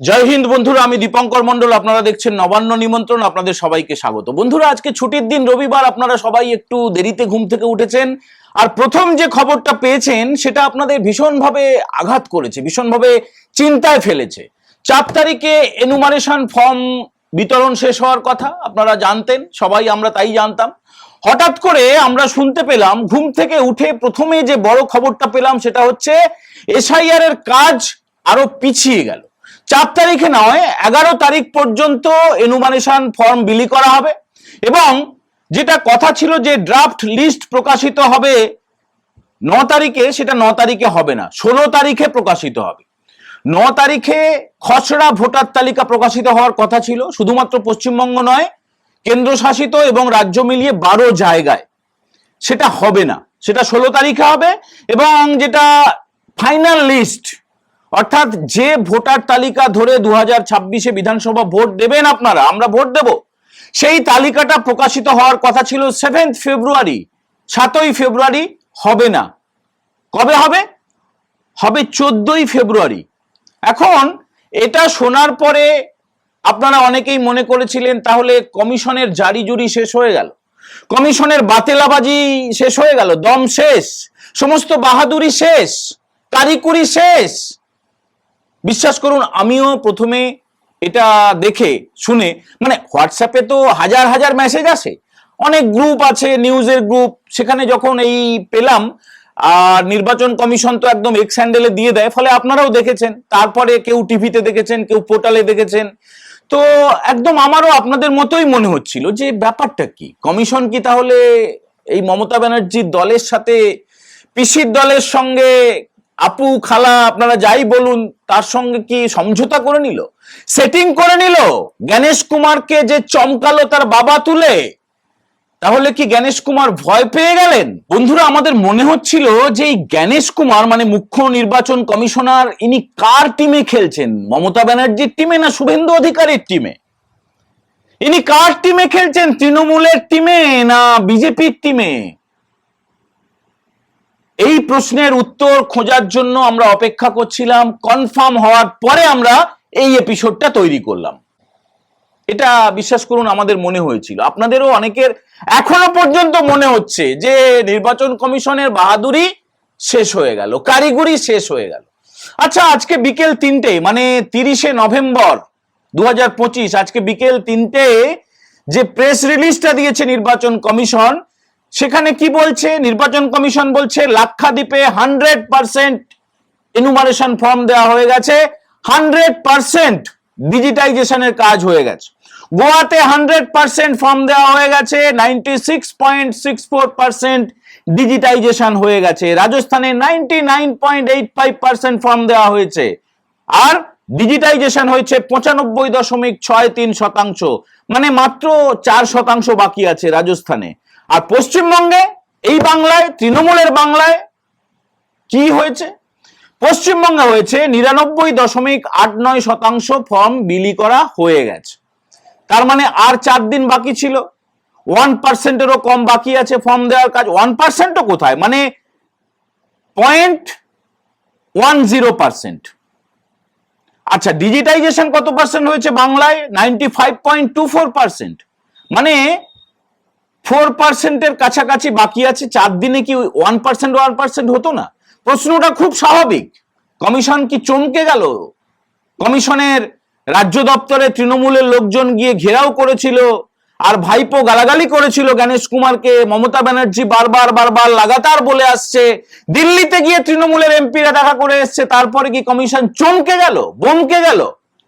জয় হিন্দ বন্ধুরা, আমি দীপঙ্কর মন্ডল আপনারা দেখছেন নবান্ন নিমন্ত্রণ, আপনাদের সবাইকে স্বাগত। বন্ধুরা, আজকে ছুটির দিন, রবিবার, আপনারা সবাই একটু দেরিতে ঘুম থেকে উঠেছেন। আর প্রথম যে খবরটা পেয়েছেন, সেটা আপনাদের ভীষণভাবে আঘাত করেছে, ভীষণভাবে চিন্তায় ফেলেছে। চার তারিখে এনুমারেশন ফর্ম বিতরণ শেষ হওয়ার কথা, আপনারা জানতেন, সবাই আমরা তাই জানতাম। হঠাৎ করে আমরা শুনতে পেলাম, ঘুম থেকে উঠে প্রথমে যে বড় খবরটা পেলাম, সেটা হচ্ছে এসআইআর এর কাজ আরও পিছিয়ে গেল। চার তারিখে নয় এগারো তারিখ পর্যন্ত এনুমানেশন ফর্ম বিলি করা হবে এবং যেটা কথা ছিল যে ড্রাফট লিস্ট প্রকাশিত হবে ন তারিখে, সেটা ন তারিখে হবে না, ষোলো তারিখে প্রকাশিত হবে। ন তারিখে খসড়া ভোটার তালিকা প্রকাশিত হওয়ার কথা ছিল, শুধুমাত্র পশ্চিমবঙ্গ নয়, কেন্দ্রশাসিত এবং রাজ্য মিলিয়ে বারো জায়গায়। সেটা হবে না, সেটা ষোলো তারিখে হবে এবং যেটা ফাইনাল লিস্ট অর্থাৎ যে ভোটার তালিকা ধরে দু হাজার ছাব্বিশে বিধানসভা ভোট দেবেন আপনারা, আমরা ভোট দেব। সেই তালিকাটা প্রকাশিত হওয়ার কথা ছিল সেভেন্থ ফেব্রুয়ারি সাতই ফেব্রুয়ারি হবে না। কবে হবে? হবে চোদ্দই ফেব্রুয়ারি এখন এটা শোনার পরে আপনারা অনেকেই মনে করেছিলেন, তাহলে কমিশনের জারি জুরি শেষ হয়ে গেল। কমিশনের বাতেলাবাজি শেষ হয়ে গেল, দম শেষ, সমস্ত বাহাদুরি শেষ, কারিকুরি শেষ। বিশ্বাস করুন, আমিও প্রথমে এটা দেখে, শুনে মানে হোয়াটসঅ্যাপে তো হাজার হাজার মেসেজ আসে। অনেক গ্রুপ আছে নিউজের গ্রুপ সেখানে যখন এই পেলাম, আর নির্বাচন কমিশন তো একদম এক্স হ্যান্ডেলে দিয়ে দেয়, ফলে আপনারাও দেখেছেন। তারপরে কেউ টিভিতে দেখেছেন, কেউ পোর্টালে দেখেছেন। তো একদম আমারও আপনাদের মতোই মনে হচ্ছিল যে ব্যাপারটা কি? কমিশন কি তাহলে এই মমতা ব্যানার্জির দলের সাথে পিসির দলের সঙ্গে আপু, খালা, আপনারা যাই বলুন, তার সঙ্গে কি সমঝোতা করে নিল? সেটিং করে নিল? গণেশ কুমারকে যে চমকালো তার বাবা তুলে, তাহলে কি গণেশ কুমার ভয় পেয়ে গেলেন? বন্ধুরা, আমাদের মনে হচ্ছিল যে এই গণেশ কুমার মানে মুখ্য নির্বাচন কমিশনার, ইনি কার টিমে খেলছেন? মমতা ব্যানার্জির টিমে না শুভেন্দু অধিকারীর টিমে? ইনি কার টিমে খেলছেন? তৃণমূলের টিমে না বিজেপির টিমে? এই প্রশ্নের উত্তর খোঁজার জন্য আমরা অপেক্ষা করছিলাম কনফার্ম হওয়ার পরে আমরা এই এপিসোডটা তৈরি করলাম। এটা বিশ্বাস করুন, আমাদের মনে হয়েছিল। আপনাদেরও অনেকের এখনও পর্যন্ত মনে হচ্ছে যে নির্বাচন কমিশনের বাহাদুরি শেষ হয়ে গেল, কারিগরি শেষ হয়ে গেল। আচ্ছা আজকে বিকেল তিনটে মানে তিরিশে নভেম্বর দু হাজার পঁচিশ, আজকে বিকেল তিনটে যে প্রেস রিলিজটা দিয়েছে নির্বাচন কমিশন সেখানে কি বলছে? নির্বাচন কমিশন বলছে, লাক্ষাদ্বীপে হান্ড্রেড পার্সেন্ট এনুমারেশন ফর্ম দেওয়া হয়ে গেছে। হান্ড্রেড পার্সেন্ট ডিজিটাইজেশনের কাজ হয়ে গেছে। গোয়াতে হান্ড্রেড পার্সেন্ট ফর্ম দেওয়া হয়ে গেছে। Ninety six point six four percent digitisation হয়ে গেছে। রাজস্থানে ninety nine point eight five percent form দেওয়া হয়েছে। আর ডিজিটাইজেশন হয়েছে পঁচানব্বই দশমিক ছয় তিন শতাংশ। মানে মাত্র চার শতাংশ বাকি আছে রাজস্থানে। আর পশ্চিমবঙ্গে এই বাংলায়, তৃণমূলের বাংলায় কি হয়েছে? পশ্চিমবঙ্গে হয়েছে নিরানব্বই দশমিক আট নয় শতাংশ ফর্ম বিলি করা হয়ে গেছে। তার মানে আর চার দিন বাকি ছিল। ওয়ান পার্সেন্টেরও কম বাকি আছে ফর্ম দেওয়ার কাজ। ওয়ান পার্সেন্টও কোথায়? মানে পয়েন্ট ওয়ান জিরো পার্সেন্ট। আচ্ছা ডিজিটাইজেশন কত পার্সেন্ট হয়েছে বাংলায়? Ninety five point two four percent. মানে ফোর পার্সেন্টের কাছাকাছি বাকি আছে। চার দিনে কি ওয়ান পার্সেন্ট ওয়ান পার্সেন্ট হতো না? প্রশ্নটা খুব স্বাভাবিক। কমিশন কি চমকে গেল? কমিশনের রাজ্য দপ্তরে তৃণমূলের লোকজন গিয়ে ঘেরাও করেছিল আর ভাইপো গালাগালি করেছিল গণেশ কুমারকে। মমতা ব্যানার্জি বারবার বারবার লাগাতার বলে আসছে। দিল্লিতে গিয়ে তৃণমূলের এমপিরা দেখা করে এসছে। তারপরে কি কমিশন চমকে গেল? বমকে গেল?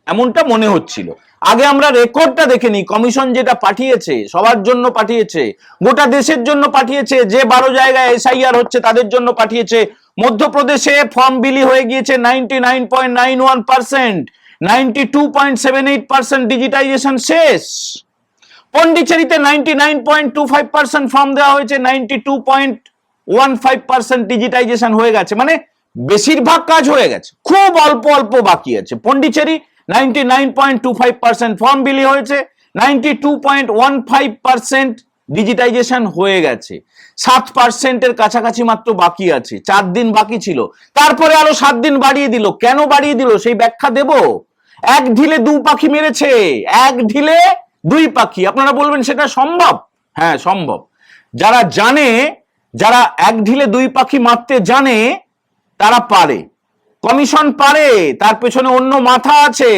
এমনটা মনে হচ্ছিল। আগে আমরা রেকর্ডটা দেখে নিই কমিশন যেটা পাঠিয়েছে, সবার জন্য পাঠিয়েছে, গোটা দেশের জন্য পাঠিয়েছে, যে বারো জায়গায় এসআইআর হচ্ছে তাদের জন্য পাঠিয়েছে। মধ্যপ্রদেশে ফর্ম বিলি হয়ে গিয়েছে ninety nine point nine one percent ninety two point seven eight percent digitisation শেষ। পন্ডিচেরিতে ninety nine point two five percent form দেওয়া হয়েছে ninety two point one five percent digitisation হয়ে গেছে। মানে বেশিরভাগ কাজ হয়ে গেছে, খুব অল্প অল্প বাকি আছে। Pondicherry ninety nine point two five percent form বিলি হয়েছে, ninety two point one five percent digitisation হয়ে গেছে। সাত পার্সেন্টের কাছাকাছি মাত্র বাকি আছে, চার দিন বাকি ছিল। তারপরে আরও সাত দিন বাড়িয়ে দিল। কেন বাড়িয়ে দিল? সেই ব্যাখ্যা দেব? এক ঢিলে দু পাখি মেরেছে, এক ঢিলে দুই পাখি। আপনারা বলবেন সেটা সম্ভব? হ্যাঁ সম্ভব। যারা জানে, যারা এক ঢিলে দুই পাখি মারতে জানে, তারা পারে। কমিশন পারে, তার পেছনে অন্য মাথা আছে।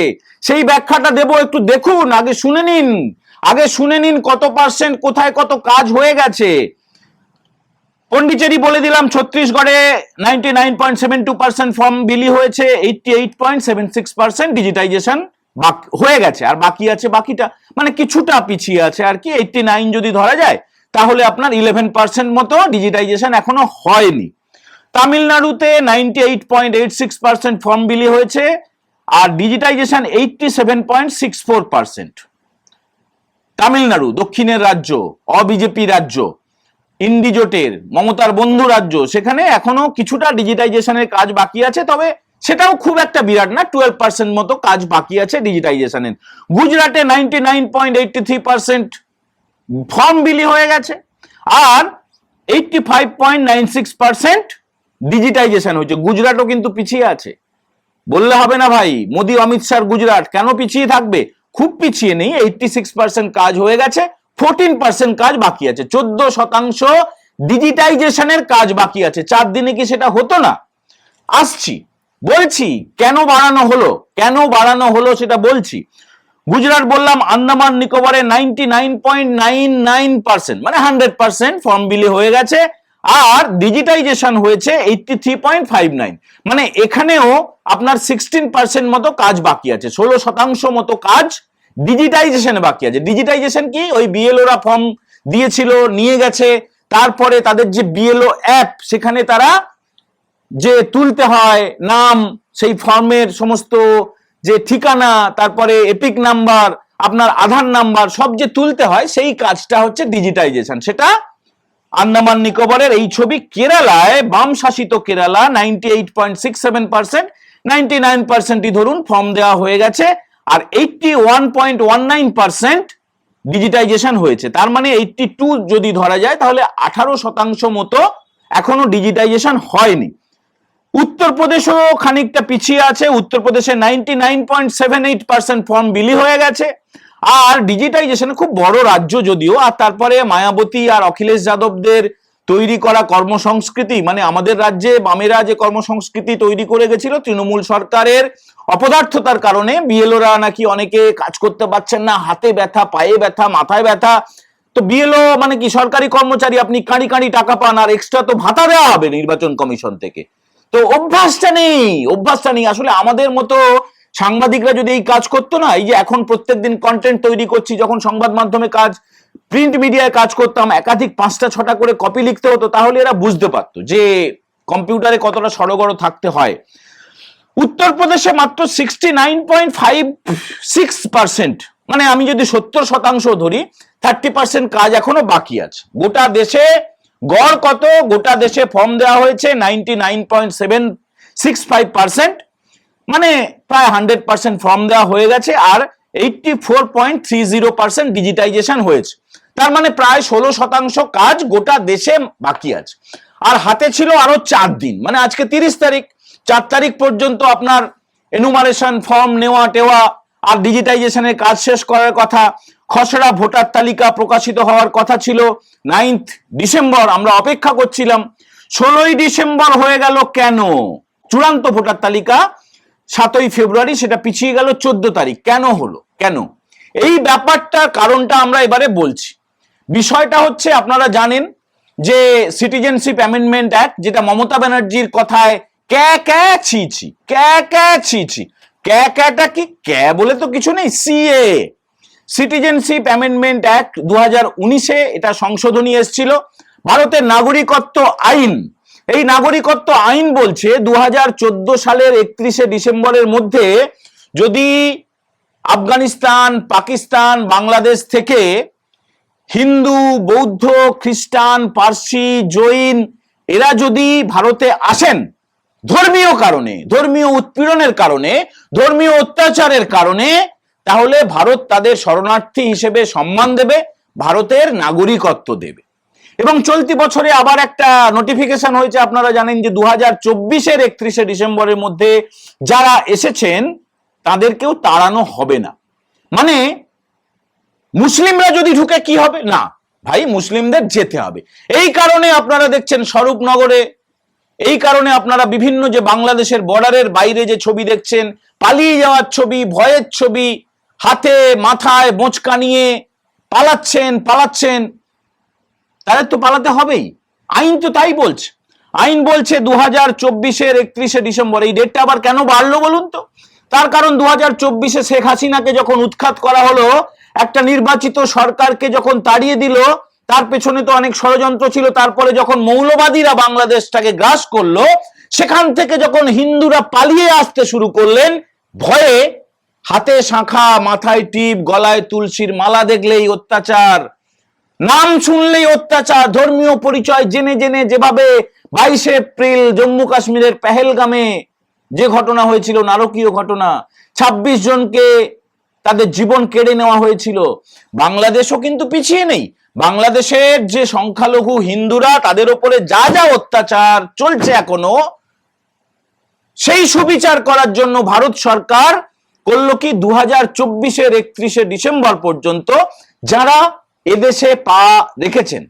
সেই ব্যাখ্যাটা দেব, একটু দেখুন, আগে শুনে নিন। আগে শুনে নিন কত পার্সেন্ট কোথায় কত কাজ হয়ে গেছে। পন্ডিচেরি বলে দিলাম, ছত্তিশগড়ে ninety nine point seven two percent form বিলি হয়েছে eighty eight point seven six percent digitisation হয়ে গেছে। আর বাকি আছে বাকিটা মানে কিছুটা পিছিয়ে আছে আর কি এইটটি নাইন যদি ধরা যায়, তাহলে আপনার ইলেভেন পার্সেন্ট মতো ডিজিটাইজেশন এখনও হয়নি। তামিলনাড়ুতে ninety eight point eight six percent form বিলি হয়েছে আর digitisation eighty seven point six four percent Tamil Nadu, দক্ষিণের রাজ্য, অবিজেপি রাজ্য, ইন্ডিজোটের, মমতার বন্ধু রাজ্য, সেখানে এখনও কিছুটা ডিজিটাইজেশনের কাজ বাকি আছে, তবে সেটাও খুব একটা বিরাট না টুয়েলভ পার্সেন্ট মতো কাজ বাকি আছে ডিজিটাইজেশনের গুজরাটে ninety nine point eighty three percent form বিলি হয়ে গেছে, আর eighty five point nine six percent digitisation হয়েছে, গুজরাটও কিন্তু পিছিয়ে আছে। বললে হবে না ভাই, মোদি, অমিত শাহ, গুজরাট, কেন পিছিয়ে থাকবে? খুব পিছিয়ে নেই এইটটি সিক্স পার্সেন্ট কাজ হয়ে গেছে ফোরটিন পার্সেন্ট কাজ বাকি আছে, চোদ্দ শতাংশ ডিজিটাইজেশনের কাজ বাকি আছে, চার দিনে কি সেটা হতো না? আসছি, বলছি, কেন বাড়ানো হলো? কেন বাড়ানো হলো সেটা বলছি। গুজরাট বললাম, Andaman নিকোবরে ninety nine point nine nine percent মানে হান্ড্রেড পার্সেন্ট ফর্ম বিলি হয়ে গেছে আর ডিজিটাইজেশন হয়েছে eighty three point five nine মানে এখানেও আপনার সিক্সটিন পার্সেন্ট মতো কাজ বাকি আছে, ষোলো শতাংশ মতো কাজ ডিজিটাইজেশনে বাকি আছে। ডিজিটাইজেশন কি? ওই বিএলওরা ফর্ম দিয়েছিল, নিয়ে গেছে, তারপরে তাদের যে বিএলও অ্যাপ সেখানে তারা যে তুলতে হয়, নাম, সেই ফর্মের সমস্ত যে ঠিকানা, তারপরে এপিক নাম্বার আপনার আধার নাম্বার সব যে তুলতে হয়, সেই কাজটা হচ্ছে ডিজিটাইজেশন সেটা আন্দামান নিকোবরের এই ছবি কেরালায় বাম শাসিত Kerala ninety eight point six seven percent ninety nine পার্সেন্টই ধরুন ফর্ম দেওয়া হয়ে গেছে, আর eighty one point one nine percent digitisation হয়েছে। তার মানে এইটটি টু যদি ধরা যায়, তাহলে আঠারো শতাংশ মতো এখনও ডিজিটাইজেশন হয়নি। উত্তরপ্রদেশও খানিকটা পিছিয়ে আছে, উত্তরপ্রদেশে ninety nine point seven eight percent form বিলি হয়ে গেছে। আর ডিজিটাইজেশন খুব বড় রাজ্য যদিও, আর তারপরে মায়াবতী আর অখিলেশ যাদবদের তৈরি করা কর্মসংস্কৃতি মানে আমাদের রাজ্যে বামেরা যে কর্মসংস্কৃতি তৈরি করে গেছিল তৃণমূল সরকারের অপদার্থতার কারণে বিএলওরা নাকি অনেকে কাজ করতে পারছেন না, হাতে ব্যথা, পায়ে ব্যথা, মাথায় ব্যথা। তো বিএলও মানে কি, সরকারি কর্মচারী আপনি কাঁড়ি কাঁড়ি টাকা পান, আর এক্সট্রা তো ভাতা দেওয়া হবে নির্বাচন কমিশন থেকে। তো অভ্যাসটা নেই অভ্যাসটা নেই। আসলে আমাদের মতো সাংবাদিকরা যদি এই কাজ করতো না, এই যে এখন প্রত্যেকদিন কন্টেন্ট তৈরি করছি, যখন সংবাদ মাধ্যমে কাজ প্রিন্ট মিডিয়ায় কাজ করতাম, একাধিক পাঁচটা, ছটা করে কপি লিখতে হতো, তাহলে এরা বুঝতে পারতো যে কম্পিউটারে কতটা সড়গড় থাকতে হয়। উত্তরপ্রদেশে মাত্র sixty nine point five six percent মানে আমি যদি সত্তর শতাংশ ধরি থার্টি পার্সেন্ট কাজ এখনও বাকি আছে। গোটা দেশে গড় কত? গোটা দেশে ফর্ম দেওয়া হয়েছে ninety nine point seven six five percent মানে প্রায় হান্ড্রেড পার্সেন্ট ফর্ম দেওয়া হয়ে গেছে আর eighty four point three zero percent digitisation হয়েছে। তার মানে প্রায় ষোলো শতাংশ কাজ গোটা দেশে বাকি আছে। আর হাতে ছিল আরও চার দিন মানে আজকে তিরিশ তারিখ। চার তারিখ পর্যন্ত আপনার এনুমারেশন ফর্ম নেওয়া টেওয়া আর ডিজিটাইজেশনের কাজ শেষ করার কথা, খসড়া ভোটার তালিকা প্রকাশিত হওয়ার কথা ছিল। নাইন্থ ডিসেম্বর আমরা অপেক্ষা করছিলাম। ষোলোই ডিসেম্বর হয়ে গেল কেন? চূড়ান্ত ভোটার তালিকা সাতই ফেব্রুয়ারি, সেটা পিছিয়ে গেল চোদ্দ তারিখ। কেন হলো? কেন? এই ব্যাপারটার কারণটা আমরা এবারে বলছি। বিষয়টা হচ্ছে, আপনারা জানেন যে সিটিজেনশিপ অ্যামেন্ডমেন্ট অ্যাক্ট যেটা মমতা ব্যানার্জির কথায় ক্যা ক্যা ছি ছি, ক্যা ক্যা ছি ছি, ক্যা ক্যাটা কি? ক্যা বলে তো কিছু নেই সিএ সিটিজেনশিপ অ্যামেন্ডমেন্ট অ্যাক্ট দু হাজার উনিশে এটা সংশোধনী এসেছিল। ভারতের নাগরিকত্ব আইন এই নাগরিকত্ব আইন বলছে দু হাজার চোদ্দ সালের একত্রিশে ডিসেম্বরের মধ্যে যদি আফগানিস্তান, পাকিস্তান, বাংলাদেশ থেকে হিন্দু, বৌদ্ধ, খ্রিস্টান, পার্সি, জৈন এরা যদি ভারতে আসেন ধর্মীয় কারণে, ধর্মীয় উৎপীড়নের কারণে, ধর্মীয় অত্যাচারের কারণে, তাহলে ভারত তাদের শরণার্থী হিসেবে সম্মান দেবে, ভারতের নাগরিকত্ব দেবে। এবং চলতি বছরে আবার একটা নোটিফিকেশন হয়েছে, আপনারা জানেন যে দু হাজার চব্বিশের একত্রিশে ডিসেম্বরের মধ্যে যারা এসেছেন, তাদেরকেও তাড়ানো হবে না। মানে মুসলিমরা যদি ঢুকে কি হবে? না, ভাই, মুসলিমদের যেতে হবে। এই কারণে আপনারা দেখছেন স্বরূপনগরে, এই কারণে আপনারা বিভিন্ন যে বাংলাদেশের বর্ডারের বাইরে যে ছবি দেখছেন, পালিয়ে যাওয়ার ছবি, ভয়ের ছবি, হাতে, মাথায়, বোঁচকা নিয়ে পালাচ্ছেন পালাচ্ছেন। তাদের তো পালাতে হবেই। আইন তো তাই বলছে। আইন বলছে দু হাজার চব্বিশের একত্রিশে ডিসেম্বর, এই ডেটটা আবার কেন বাড়লো বলুন তো? তার কারণ দু হাজার চব্বিশে শেখ হাসিনাকে যখন উৎখাত করা হলো, একটা নির্বাচিত সরকারকে যখন তাড়িয়ে দিল, তার পেছনে তো অনেক ষড়যন্ত্র ছিল, তারপরে যখন মৌলবাদীরা বাংলাদেশটাকে গ্রাস করল, সেখান থেকে যখন হিন্দুরা পালিয়ে আসতে শুরু করলেন, ভয়ে হাতে শাঁখা, মাথায় টিপ, গলায় তুলসীর মালা দেখলেই অত্যাচার নাম শুনলেই অত্যাচার, ধর্মীয় পরিচয় জেনে জেনে যেভাবে বাইশে এপ্রিল জম্মু কাশ্মীরের পেহেলগামে যে ঘটনা হয়েছিল, নারকীয় ঘটনা ২৬ জনকে তাদের জীবন কেড়ে নেওয়া হয়েছিল। বাংলাদেশও কিন্তু পিছিয়ে নেই। বাংলাদেশের যে সংখ্যালঘু হিন্দুরা, তাদের ওপরে যা যা অত্যাচার চলছে এখনও, সেই সুবিচার করার জন্য ভারত সরকার করল কি? দু হাজার চব্বিশের একত্রিশে ডিসেম্বর পর্যন্ত যারা এদেশে পা রেখেছেন।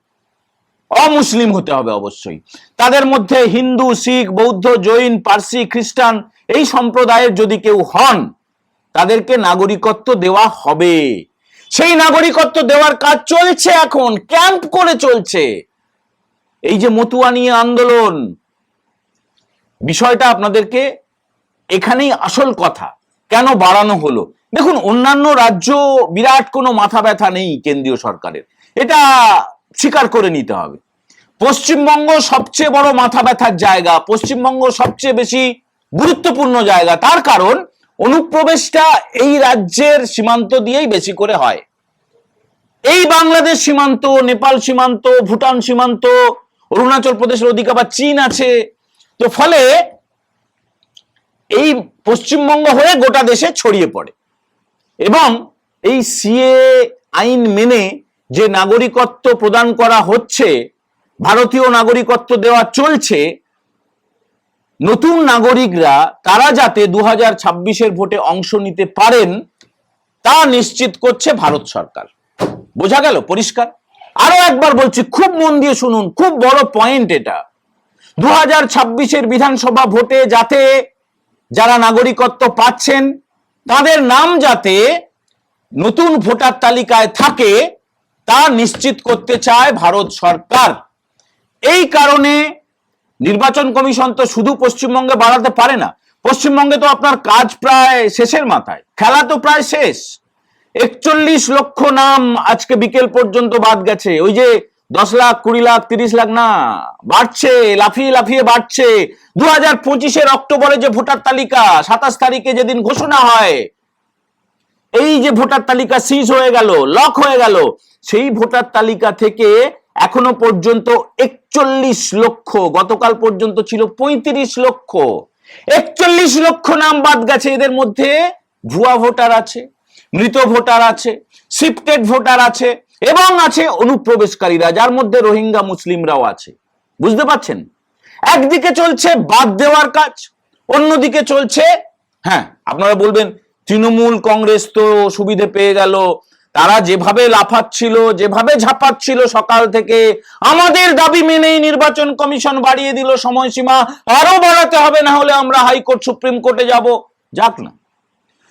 অমুসলিম হতে হবে অবশ্যই। তাদের মধ্যে হিন্দু, শিখ, বৌদ্ধ, জৈন, পার্সি, খ্রিস্টান এই সম্প্রদায়ের যদি কেউ হন, তাদেরকে নাগরিকত্ব দেওয়া হবে। সেই নাগরিকত্ব দেওয়ার কাজ চলছে এখন, ক্যাম্প করে চলছে। এই যে মতুয়া নিয়ে আন্দোলন, বিষয়টা আপনাদেরকে এখানেই আসল কথা। কেন বাড়ানো হলো? দেখুন, অন্যান্য রাজ্য বিরাট কোনো মাথা ব্যথা নেই কেন্দ্রীয় সরকারের। এটা স্বীকার করে নিতে হবে। পশ্চিমবঙ্গ সবচেয়ে বড় মাথা ব্যথার জায়গা, পশ্চিমবঙ্গ সবচেয়ে বেশি গুরুত্বপূর্ণ জায়গা, তার কারণ অনুপ্রবেশটা এই রাজ্যের সীমান্ত দিয়েই বেশি করে হয়। এই বাংলাদেশ সীমান্ত, নেপাল সীমান্ত, ভুটান সীমান্ত, অরুণাচল প্রদেশের ওদিকে আবার চীন আছে। তো ফলে এই পশ্চিমবঙ্গ হয়ে গোটা দেশে ছড়িয়ে পড়ে। এবং এই সিএ আইন মেনে যে নাগরিকত্ব প্রদান করা হচ্ছে, ভারতীয় নাগরিকত্ব দেওয়া চলছে, নতুন নাগরিকরা তারা যাতে দু হাজার ভোটে অংশ নিতে পারেন, তা নিশ্চিত করছে ভারত সরকার। বোঝা গেল? পরিষ্কার? আরও একবার বলছি, খুব মন দিয়ে শুনুন, খুব বড় পয়েন্ট এটা। দু হাজার বিধানসভা ভোটে যাতে যারা নাগরিকত্ব পাচ্ছেন তাদের নাম যাতে নতুন ভোটার তালিকায় থাকে, তা নিশ্চিত করতে চায় ভারত সরকার। এই কারণে নির্বাচন কমিশন তো শুধু পশ্চিমবঙ্গে বাড়াতে পারে না, পশ্চিমবঙ্গে তো আপনার কাজ প্রায় শেষের মাথায়, খেলা তো প্রায় শেষ। একচল্লিশ লক্ষ নাম আজকে বিকেল পর্যন্ত বাদ গেছে, ওই যে দশ লাখ, কুড়ি লাখ, তিরিশ লাখ, না, বাড়ছে, লাফিয়ে লাফিয়ে বাড়ছে। দু হাজার পঁচিশের অক্টোবরে যে ভোটার তালিকা, সাতাশ তারিখে যেদিন ঘোষণা হয়, এই যে ভোটার তালিকা সিজ হয়ে গেল, লক হয়ে গেল, সেই ভোটার তালিকা থেকে এখনও পর্যন্ত একচল্লিশ লক্ষ, গতকাল পর্যন্ত ছিল পঁয়ত্রিশ লক্ষ। একচল্লিশ লক্ষ নাম বাদ গেছে, এদের মধ্যে ভুয়া ভোটার আছে, মৃত ভোটার আছে, শিফটেড ভোটার আছে এবং আছে অনুপ্রবেশকারীরা, যার মধ্যে রোহিঙ্গা মুসলিমরাও আছে। বুঝতে পারছেন? একদিকে চলছে বাদ দেওয়ার কাজ, অন্যদিকে চলছে হ্যাঁ আপনারা বলবেন, তৃণমূল কংগ্রেস তো সুবিধে পেয়ে গেল, তারা যেভাবে লাফাচ্ছিল, যেভাবে ঝাঁপাচ্ছিল সকাল থেকে, আমাদের দাবি মেনেই নির্বাচন কমিশন বাড়িয়ে দিল সময়সীমা আরও বাড়াতে হবে, না হলে আমরা হাইকোর্ট, সুপ্রিম কোর্টে যাব। যাক না।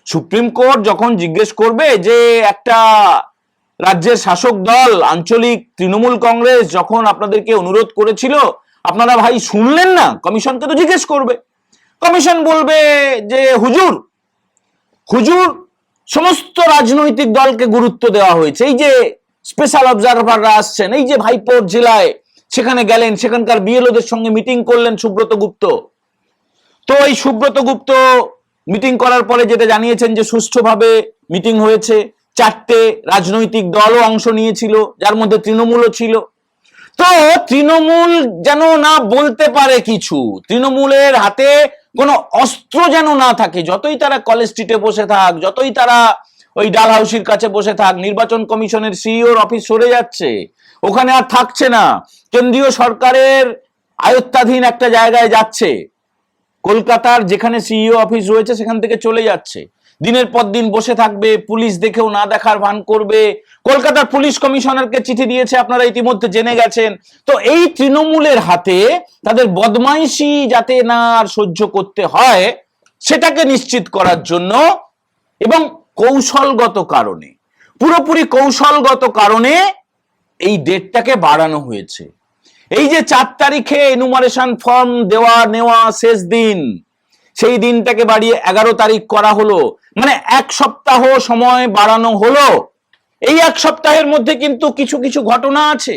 সুপ্রিম কোর্ট যখন জিজ্ঞেস করবে যে একটা রাজ্যের শাসক দল, আঞ্চলিক তৃণমূল কংগ্রেস যখন আপনাদেরকে অনুরোধ করেছিল, আপনারা ভাই শুনলেন না? কমিশনকে তো জিজ্ঞেস করবে। কমিশন বলবে যে, হুজুর হুজুর, সমস্ত রাজনৈতিক দলকে গুরুত্ব দেওয়া হয়েছে। এই যে স্পেশাল অবজারভাররা আসছেন, এই যে ভাইপোর জেলায় সেখানে গেলেন, সেখানকার বিএলওদের সঙ্গে মিটিং করলেন সুব্রত গুপ্ত। তো এই সুব্রত গুপ্ত মিটিং করার পরে যেটা জানিয়েছেন যে, সুষ্ঠুভাবে মিটিং হয়েছে। চারটে রাজনৈতিক দলও অংশ নিয়েছিল, যার মধ্যে তৃণমূলও ছিল। তো তৃণমূল যেন না বলতে পারে কিছু, তৃণমূলের হাতে কোনো অস্ত্র যেন না থাকে, যতই তারা কলেজ স্ট্রিটে বসে থাক, যতই তারা ওই ডালহাউসির কাছে বসে থাক, নির্বাচন কমিশনের সিইওর অফিস সরে যাচ্ছে, ওখানে আর থাকছে না। কেন্দ্রীয় সরকারের আয়ত্তাধীন একটা জায়গায় যাচ্ছে, কলকাতার যেখানে সিইও অফিস রয়েছে, সেখান থেকে চলে যাচ্ছে। দিনের পর দিন বসে থাকবে, পুলিশ দেখেও না দেখার ভান করবে। কলকাতার পুলিশ কমিশনারকে চিঠি দিয়েছে, আপনারা ইতিমধ্যে জেনে গেছেন। তো এই তৃণমূলের হাতে তাদের বদমাইশি যাতে না আর সহ্য করতে হয়, সেটাকে নিশ্চিত করার জন্য এবং কৌশলগত কারণে, পুরোপুরি কৌশলগত কারণে এই ডেটটাকে বাড়ানো হয়েছে। এই যে চার তারিখে এনুমারেশন ফর্ম দেওয়া নেওয়া শেষ দিন সেই দিনটাকে বাড়িয়ে এগারো তারিখ করা হলো। মানে এক সপ্তাহ সময় বাড়ানো হলো। এই এক সপ্তাহের মধ্যে কিন্তু কিছু কিছু ঘটনা আছে।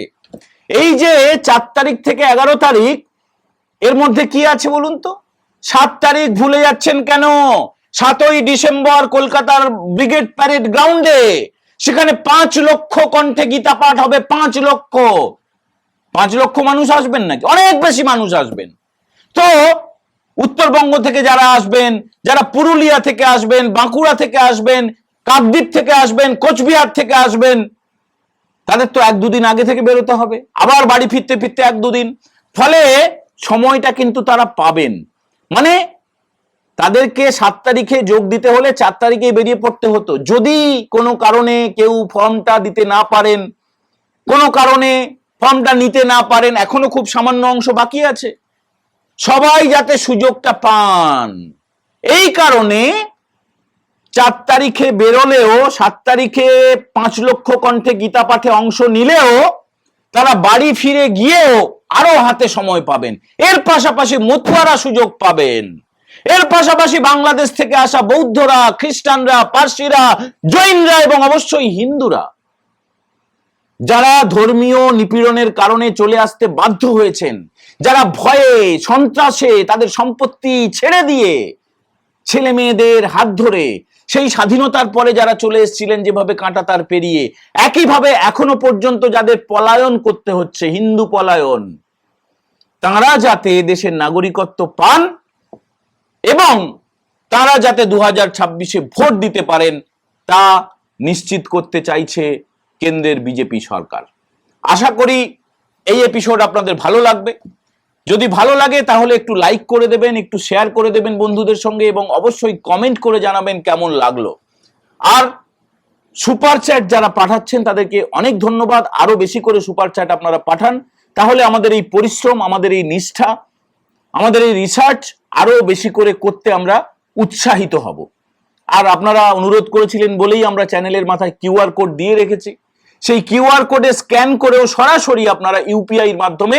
এই যে চার তারিখ থেকে এগারো তারিখ, এর মধ্যে কি আছে বলুন তো? সাত তারিখ ভুলে যাচ্ছেন কেন? সাতই ডিসেম্বর কলকাতার ব্রিগেড প্যারেড গ্রাউন্ডে, সেখানে পাঁচ লক্ষ কণ্ঠে গীতা পাঠ হবে, পাঁচ লক্ষ। পাঁচ লক্ষ মানুষ আসবেন নাকি? অনেক বেশি মানুষ আসবেন। তো উত্তরবঙ্গ থেকে যারা আসবেন, যারা পুরুলিয়া থেকে আসবেন, বাঁকুড়া থেকে আসবেন, কাকদ্বীপ থেকে আসবেন, কোচবিহার থেকে আসবেন, তাদের তো এক দুদিন আগে থেকে বেরোতে হবে। আবার বাড়ি ফিরতে ফিরতে এক দুদিন। ফলে সময়টা কিন্তু তারা পাবেন। মানে তাদেরকে সাত তারিখে যোগ দিতে হলে চার তারিখে বেরিয়ে পড়তে হতো। যদি কোনো কারণে কেউ ফর্মটা দিতে না পারেন, কোনো কারণে ফর্মটা নিতে না পারেন, এখনও খুব সামান্য অংশ বাকি আছে। সবাই যাতে সুযোগটা পান। এই কারণে চার তারিখে বেরোলেও, সাত তারিখে পাঁচ লক্ষ কণ্ঠে গীতা পাঠে অংশ নিলেও, তারা বাড়ি ফিরে গিয়েও আরও হাতে সময় পাবেন। এর পাশাপাশি মতুয়ারা সুযোগ পাবেন। এর পাশাপাশি বাংলাদেশ থেকে আসা বৌদ্ধরা, খ্রিস্টানরা, পার্সিরা, জৈনরা এবং অবশ্যই হিন্দুরা, যারা ধর্মীয় নিপীড়নের কারণে চলে আসতে বাধ্য হয়েছেন যারা ভয়ে, সন্ত্রাসে তাদের সম্পত্তি ছেড়ে দিয়ে ছেলে মেয়েদের হাত ধরে সেই স্বাধীনতার পরে যারা চলে এসেছিলেন যেভাবে কাঁটা তার পেরিয়ে, একইভাবে এখনও পর্যন্ত যাদের পলায়ন করতে হচ্ছে, হিন্দু পলায়ন, তারা যাতে দেশের নাগরিকত্ব পান এবং তারা যাতে দু হাজার ছাব্বিশে ভোট দিতে পারেন, তা নিশ্চিত করতে চাইছে কেন্দ্রের বিজেপি সরকার। আশা করি এই এপিসোড আপনাদের ভালো লাগবে। যদি ভালো লাগে, তাহলে একটু লাইক করে দেবেন, একটু শেয়ার করে দেবেন বন্ধুদের সঙ্গে এবং অবশ্যই কমেন্ট করে জানাবেন কেমন লাগল। আর সুপার চ্যাট যারা পাঠাচ্ছেন, তাদেরকে অনেক ধন্যবাদ। আরও বেশি করে সুপার চ্যাট আপনারা পাঠান, তাহলে আমাদের এই পরিশ্রম, আমাদের এই নিষ্ঠা, আমাদের এই রিসার্চ আরও বেশি করে করতে আমরা উৎসাহিত হব। আর আপনারা অনুরোধ করেছিলেন বলেই আমরা চ্যানেলের মাথায় কিউআর কোড দিয়ে রেখেছি। সেই কিউআর কোডে স্ক্যান করেও সরাসরি আপনারা ইউপিআই এর মাধ্যমে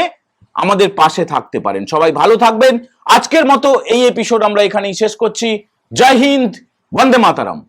আমাদের পাশে থাকতে পারেন। সবাই ভালো থাকবেন। আজকের মতো এই এপিসোড আমরা এখানেই শেষ করছি। জয় হিন্দ, বন্দে মাতারাম।